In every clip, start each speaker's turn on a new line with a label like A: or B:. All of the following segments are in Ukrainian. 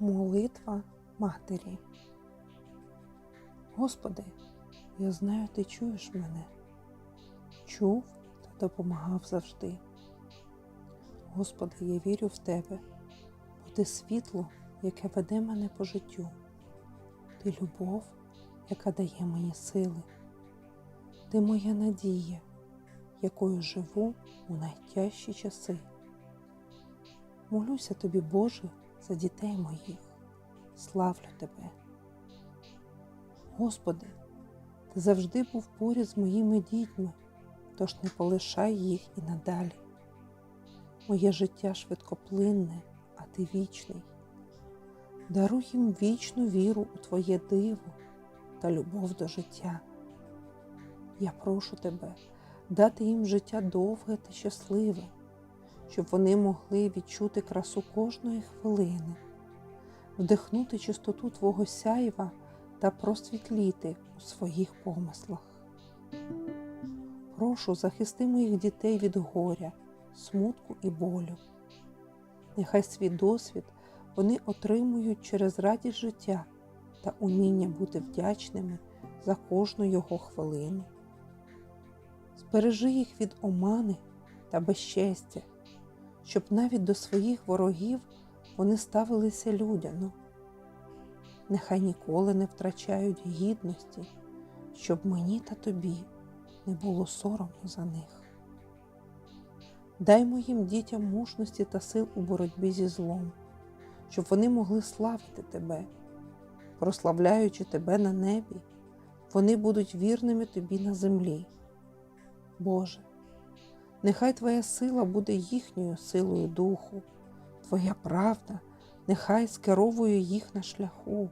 A: Молитва Матері. Господи, я знаю, ти чуєш мене. Чув та допомагав завжди. Господи, я вірю в Тебе, бо Ти світло, яке веде мене по життю. Ти любов, яка дає мені сили. Ти моя надія, якою живу у найтяжчі часи. Молюся тобі, Боже, за дітей моїх. Славлю Тебе. Господи, Ти завжди був поряд з моїми дітьми, тож не полишай їх і надалі. Моє життя швидкоплинне, а Ти вічний. Даруй їм вічну віру у Твоє диво та любов до життя. Я прошу Тебе дати їм життя довге та щасливе, щоб вони могли відчути красу кожної хвилини, вдихнути чистоту Твого сяйва та просвітліти у своїх помислах. Прошу, захисти моїх дітей від горя, смутку і болю. Нехай свій досвід вони отримують через радість життя та уміння бути вдячними за кожну його хвилину. Збережи їх від омани та безчестя, щоб навіть до своїх ворогів вони ставилися людяно. Нехай ніколи не втрачають гідності, щоб мені та тобі не було соромно за них. Дай моїм дітям мужності та сил у боротьбі зі злом, щоб вони могли славити тебе, прославляючи тебе на небі, вони будуть вірними тобі на землі. Боже, нехай Твоя сила буде їхньою силою духу, Твоя правда, нехай скеровує їх на шляху,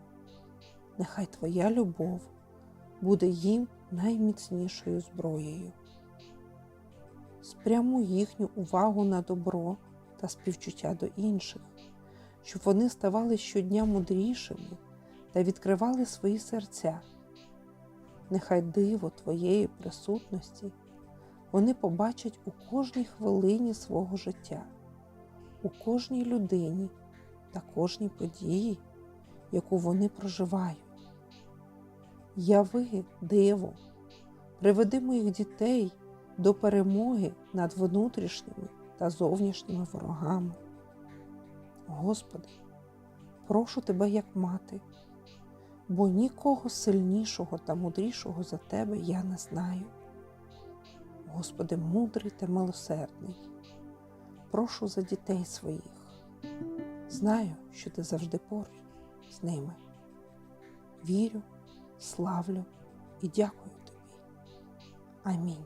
A: нехай Твоя любов буде їм найміцнішою зброєю. Спрямуй їхню увагу на добро та співчуття до інших, щоб вони ставали щодня мудрішими та відкривали свої серця. Нехай диво Твоєї присутності вони побачать у кожній хвилині свого життя, у кожній людині та кожній події, яку вони проживають. Яви, диво, приведи моїх дітей до перемоги над внутрішніми та зовнішніми ворогами. Господи, прошу Тебе як мати, бо нікого сильнішого та мудрішого за Тебе я не знаю. Господи, мудрий та милосердний, прошу за дітей своїх. Знаю, що ти завжди поруч з ними. Вірю, славлю і дякую тобі. Амінь.